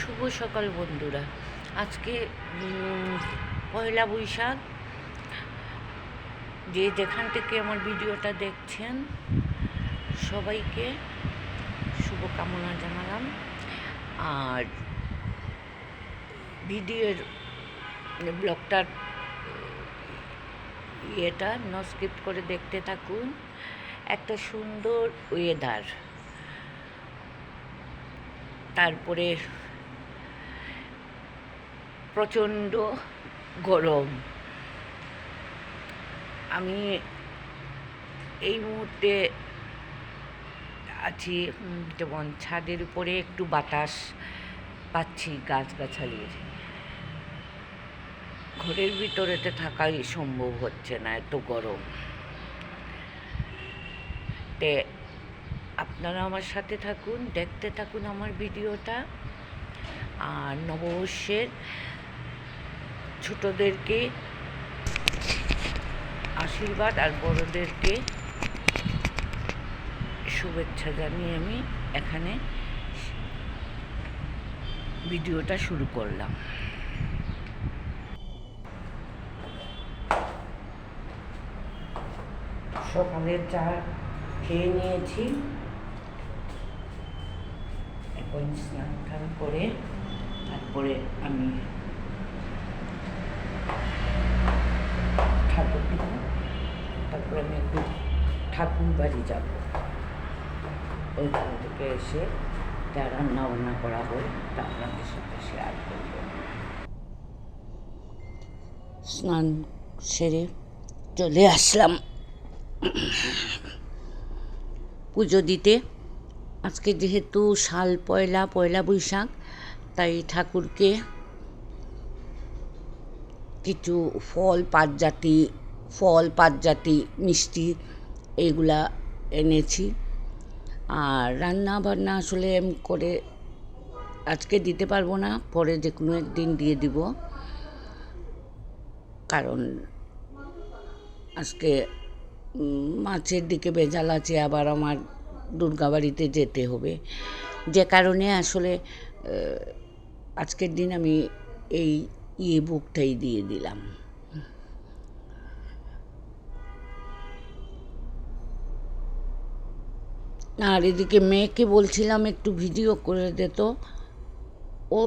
শুভ সকাল বন্ধুরা। আজকে পয়লা বৈশাখ। যে যেখান থেকে আমার ভিডিওটা দেখছেন, সবাইকে শুভকামনা জানালাম। আর ভিডিওর ব্লগটার, ইয়েটা ন করে দেখতে থাকুন। একটা সুন্দর ওয়েদার তারপরে প্রচণ্ড গরম। আমি এই মুহূর্তে আছি যেমন ছাদের উপরে একটু বাতাস পাচ্ছি গাছগাছালির। ঘরের ভিতরেতে থাকাই সম্ভব হচ্ছে না এত গরম। তে, আপনারা আমার সাথে থাকুন, দেখতে থাকুন আমার ভিডিওটা। আর নববর্ষের ছোটদেরকে আশীর্বাদ আর বড়দেরকে শুভেচ্ছা জানিয়ে আমি এখানে ভিডিওটা শুরু করলাম। সকালের চা খেয়ে নিয়েছি। এখন স্নান টান করে তারপরে আমি ঠাকুর তারপরে আমি একটু ঠাকুর বাড়ি যাব। ওইখান থেকে এসে যা রান্না বান্না করা হয় তা আপনাদের সাথে শেয়ার করব। স্নান সেরে চলে আসলাম। পুজো দিতে। আজকে যেহেতু সাল পয়লা পয়লা বৈশাখ, তাই ঠাকুরকে কিছু ফল পাতজাতি ফল পাতজাতি মিষ্টি এইগুলা এনেছি। আর রান্না বান্না আসলে আমি করে আজকে দিতে পারব না, পরে যে কোনো একদিন দিয়ে দিব। কারণ আজকে মাছের দিকে বেজাল আছে, আবার আমার দুর্গাবাড়িতে যেতে হবে। যে কারণে আসলে আজকের দিন আমি এই ইয়ে বুকটাই দিয়ে দিলাম। আর এদিকে মেয়েকে বলছিলাম একটু ভিডিও করে দিত ও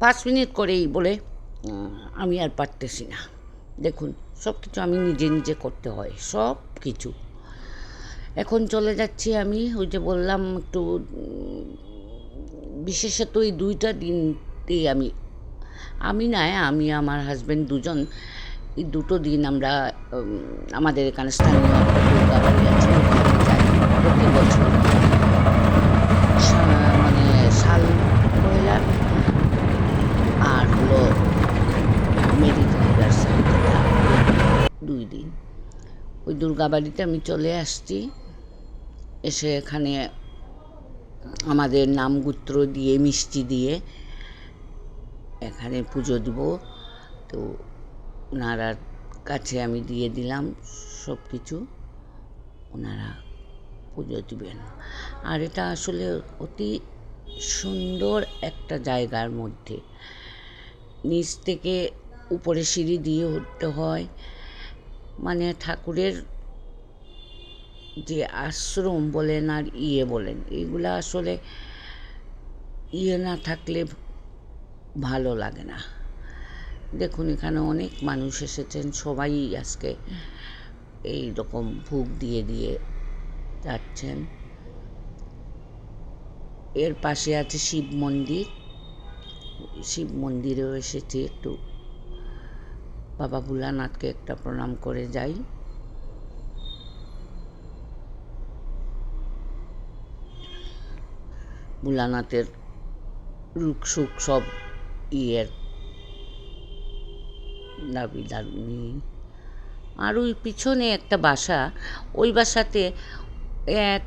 পাঁচ মিনিট করেই বলে আমি আর পারতেছি না। দেখুন সব কিছু আমি নিজে নিজে করতে হয় সব কিছু এখন চলে যাচ্ছি আমি, ওই যে বললাম একটু বিশেষত এই দুইটা দিনতেই আমি আমি নয় আমি, আমার হাজব্যান্ড দুজন এই দুটো দিন আমরা আমাদের এখানে স্থানীয় দুর্গা আছে প্রতি বছর মানে পয়লা আর হলো দুই দিন। ওই দুর্গাবাড়িতে আমি চলে আসছি, এসে এখানে আমাদের নামগুত্র দিয়ে, মিষ্টি দিয়ে এখানে পুজো দিব। তো ওনারা কাছে আমি দিয়ে দিলাম সব কিছু ওনারা পুজো দিবেন। আর এটা আসলে অতি সুন্দর একটা জায়গার মধ্যে। নিচ থেকে উপরে সিঁড়ি দিয়ে উঠতে হয়। মানে ঠাকুরের যে আশ্রম বলেন আর ইয়ে বলেন, এগুলা আসলে ইয়ে না থাকলে ভালো লাগে না। দেখুন, এখানে অনেক মানুষ এসেছেন, সবাই আজকে এই রকম ভোগ দিয়ে দিয়ে যাচ্ছেন। এর পাশে আছে শিব মন্দির। শিব মন্দিরেও এসেছি একটু। বাবা ভোলানাথকে একটা প্রণাম করে যাই। ভোলানাথের রুখ সুখ সব ইয়ের দাবি দারুনি আর ওই পিছনে একটা বাসা, ওই বাসাতে এক,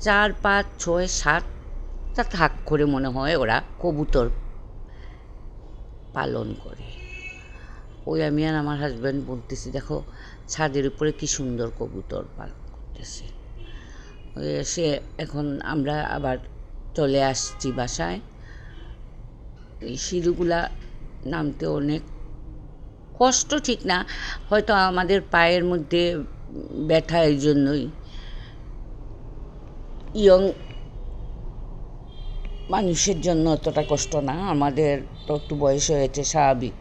চার, পাঁচ, ছয়, সাতটা থাক করে মনে হয় ওরা কবুতর পালন করে। ওই আমি আর আমার হাজব্যান্ড বলতেছি, দেখো, ছাদের উপরে কি সুন্দর কবুতর পালন করতেছে। এসে এখন আমরা আবার চলে আসছি বাসায়। এই সিঁড়িগুলা নামতে অনেক কষ্ট ঠিক না। হয়তো আমাদের পায়ের মধ্যে ব্যথা এই জন্যই। ইয়ং মানুষের জন্য অতটা কষ্ট না, আমাদের তো একটু বয়স হয়েছে, স্বাভাবিক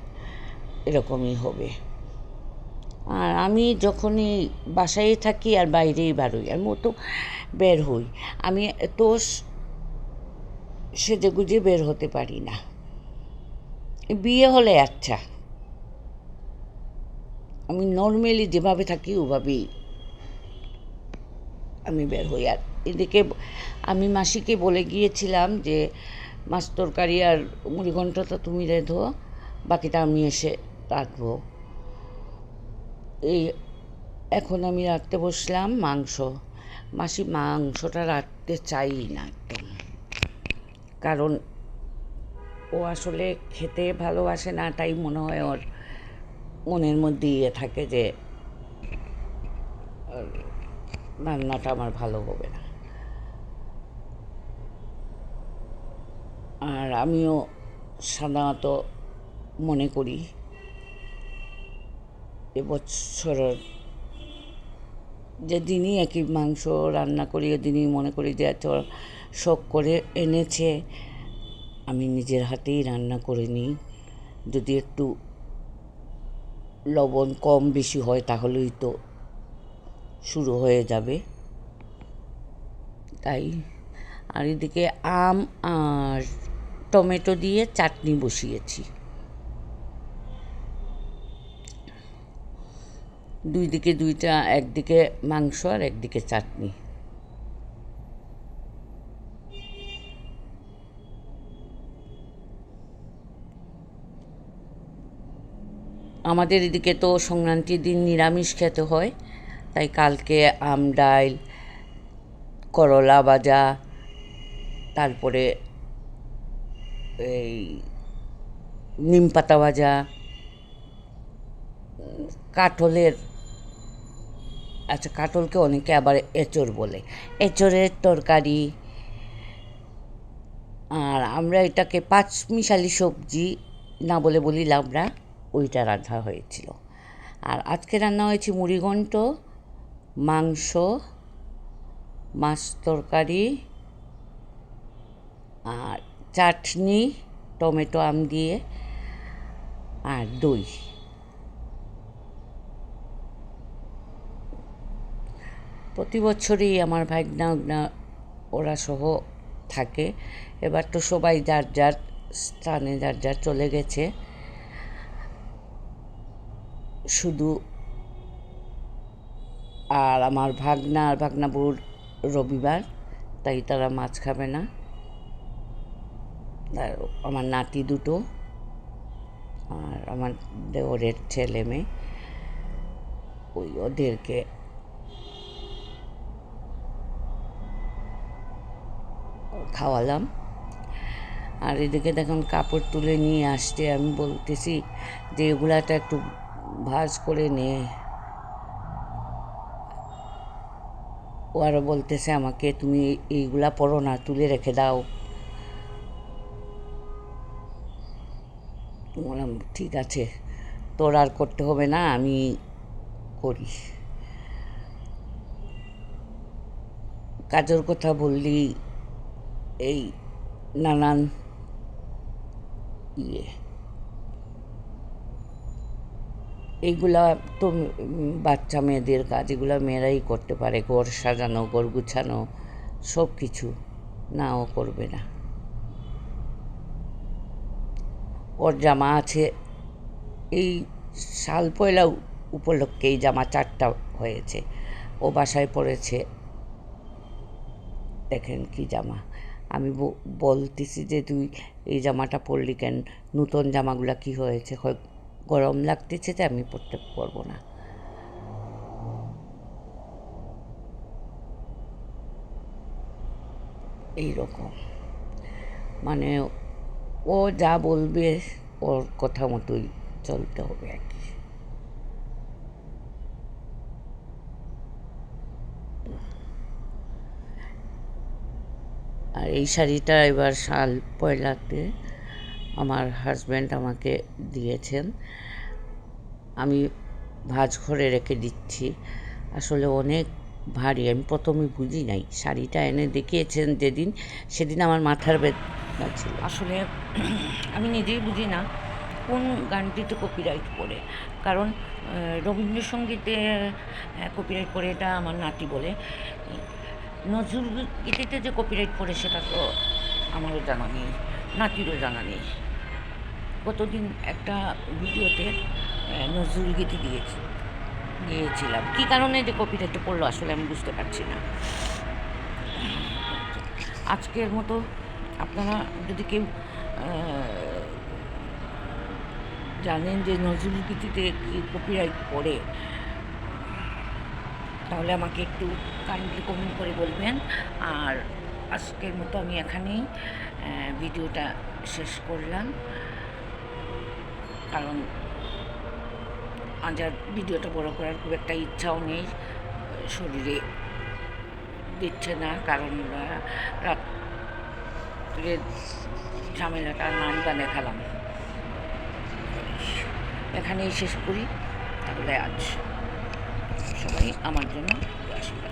এরকমই হবে। আর আমি যখনই বাসায় থাকি আর বাইরেই বেরোই, আমি তো বের হই। আমি তো সেজে গুজে বের হতে পারি না। বিয়ে হলে আচ্ছা। আমি নর্মালি যেভাবে থাকি, ওভাবেই আমি বের হই। আর এদিকে আমি মাসিকে বলে গিয়েছিলাম যে, মাছ তরকারি আর মুড়িঘণ্টটা তুমি রেধো, বাকিটা আমি এসে রাখব। এই এখন আমি রাখতে বসলাম মাংস। মাসি মাংসটা রাখতে চাই না একদম। কারণ ও আসলে খেতে ভালোবাসে না, তাই মনে হয় ওর মনের মধ্যে ইয়ে থাকে যে রান্নাটা আমার ভালো হবে না। আর আমিও সাধারণত মনে করি, এবছরের যেদিনই একই মাংস রান্না করি, ওদিনই মনে করি যে এত শখ করে এনেছে। আমি নিজের হাতেই রান্না করে নিই। যদি একটু লবণ কম বেশি হয় তাহলেই তো শুরু হয়ে যাবে। তাই আর এদিকে আম আর টমেটো দিয়ে চাটনি বসিয়েছি। দুই দিকে দুইটা, একদিকে মাংস আর একদিকে চাটনি। আমাদের এদিকে তো সংক্রান্তির দিন নিরামিষ খেতে হয়। তাই কালকে আম, ডাইল, করলা ভাজা, তারপরে এই নিম পাতা ভাজা, কাঠলের আচ্ছা কাঠলকে অনেকে আবার এঁচড় বলে। এঁচড়ের তরকারি, আর আমরা এটাকে পাঁচমিশালি সবজি না বলে বলি লাবড়া। ওইটা রান্না হয়েছিল। আর আজকে রান্না হয়েছে মুড়িঘণ্ট মাংস, মাছ তরকারি আর চাটনি, টমেটো আম দিয়ে আর দই। প্রতি বছরই আমার ভাগনা উগনা ওরা সহ থাকে। এবার তো সবাই যার যার স্থানে যার যার চলে গেছে। শুধু আর আমার ভাগনা আর ভাগনাবুর রবিবার, তাই তারা মাছ খাবে না। আমার নাতি দুটো, আর আমার দেওরের ছেলে মেয়ে। ওই ওদেরকে খাওয়ালাম। আর এদিকে দেখুন কাপড় তুলে নিয়ে আসতে আমি বলতেছি যে এগুলাটা একটু ভাজ করে নিয়ে ও আরও বলতেছে আমাকে, তুমি এইগুলা পড়ো না, তুলে রেখে দাও। বললাম, ঠিক আছে, তোর আর করতে হবে না, আমি করি। কাজের কথা বললি, এই নানান ইয়ে। এইগুলা তো বাচ্চা মেয়েদের কাজ, এগুলো মেয়েরাই করতে পারে। ঘর সাজানো, ঘর গুছানো সব কিছু না ও করবে না। ওর জামা আছে, এই সাল পয়লা উপলক্ষে এই জামা চারটা হয়েছে। ও বাসায় পড়েছে। দেখেন কি জামা। আমি বলতেছি যে তুই এই জামাটা পরলি কেন? নূতন জামাগুলা কি হয়েছে? হয় গরম লাগতেছে যে আমি পরতে পারব না। এইরকম। মানে ও যা বলবে ওর কথা মতোই চলতে হবে আর কি। আর এই শাড়িটা এবার শাল পয়লাতে আমার হাজব্যান্ড আমাকে দিয়েছেন। আমি ভাঁজ ঘরে রেখে দিচ্ছি। আসলে অনেক ভারী, আমি প্রথমে বুঝি নাই। শাড়িটা এনে দেখিয়েছেন যেদিন, সেদিন আমার মাথার ব্যথা ছিল। আসলে আমি নিজেই বুঝি না কোন গানটিতে কপিরাইট পড়ে। কারণ রবীন্দ্রসঙ্গীতে কপিরাইট পড়ে এটা আমার নাতি বলে। নজরুল গীতিতে যে কপিরাইট পড়ে সেটা তো আমারও জানা নেই। নাতিরও জানা নেই। গতদিন একটা ভিডিওতে নজরুল গীতি দিয়েছি, দিয়েছিলাম। কী কারণে যে কপিরাইটটা পড়ল আসলে আমি বুঝতে পারছি না। আজকের মতো আপনারা যদি কেউ জানেন যে নজরুল গীতিতে কি কপিরাইট পড়ে, তাহলে আমাকে একটু কাইন্ডলি কমেন্ট করে বলবেন। আর আজকের মতো আমি এখানেই ভিডিওটা শেষ করলাম। কারণ আজ ভিডিওটা বড় করার খুব একটা ইচ্ছাও নেই। শরীরে দিচ্ছে না, কারণ রাত্রে ঝামেলাটা নাম গানে খেলাম এখানেই শেষ করি। তাহলে আজ সবাই আমার জন্য আশীর্বাদ।